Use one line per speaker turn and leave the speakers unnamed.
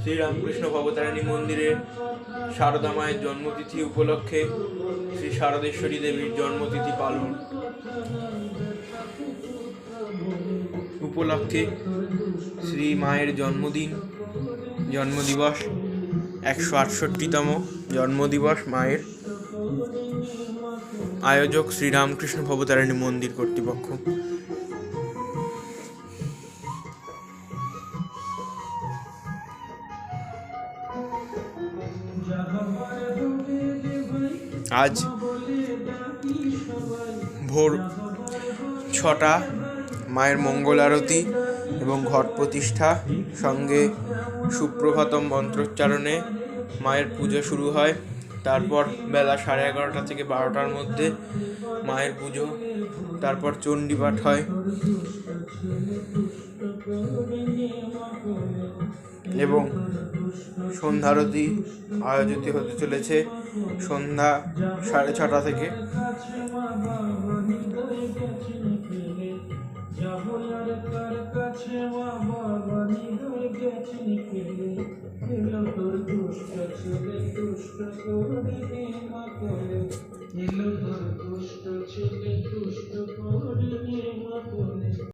শ্রীরামকৃষ্ণ ভবতারিণী মন্দিরে শারদা মায়ের জন্মতিথি উপলক্ষে শ্রী শারদেশ্বরী দেবীর জন্মতিথি পালন উপলক্ষে শ্রী মায়ের জন্মদিন, জন্মদিবস, একশো আটষট্টিতম জন্মদিবস মায়ের। আয়োজক শ্রীরামকৃষ্ণ ভবতারিণী মন্দির কর্তৃপক্ষ। আজ ভোর ছটা, মায়ের মঙ্গল আরতি এবং ঘট প্রতিষ্ঠা সঙ্গে সুপ্রভাতম মন্ত্রোচ্চারণে মায়ের পুজো শুরু হয়। তারপর বেলা সাড়ে এগারোটা থেকে বারোটার মধ্যে মায়ের পুজো, তারপর চণ্ডীপাঠ হয়। এবং সন্ধ্যারতি আয়োজিত হতে চলেছে সন্ধ্যা সাড়ে ছটা থেকে।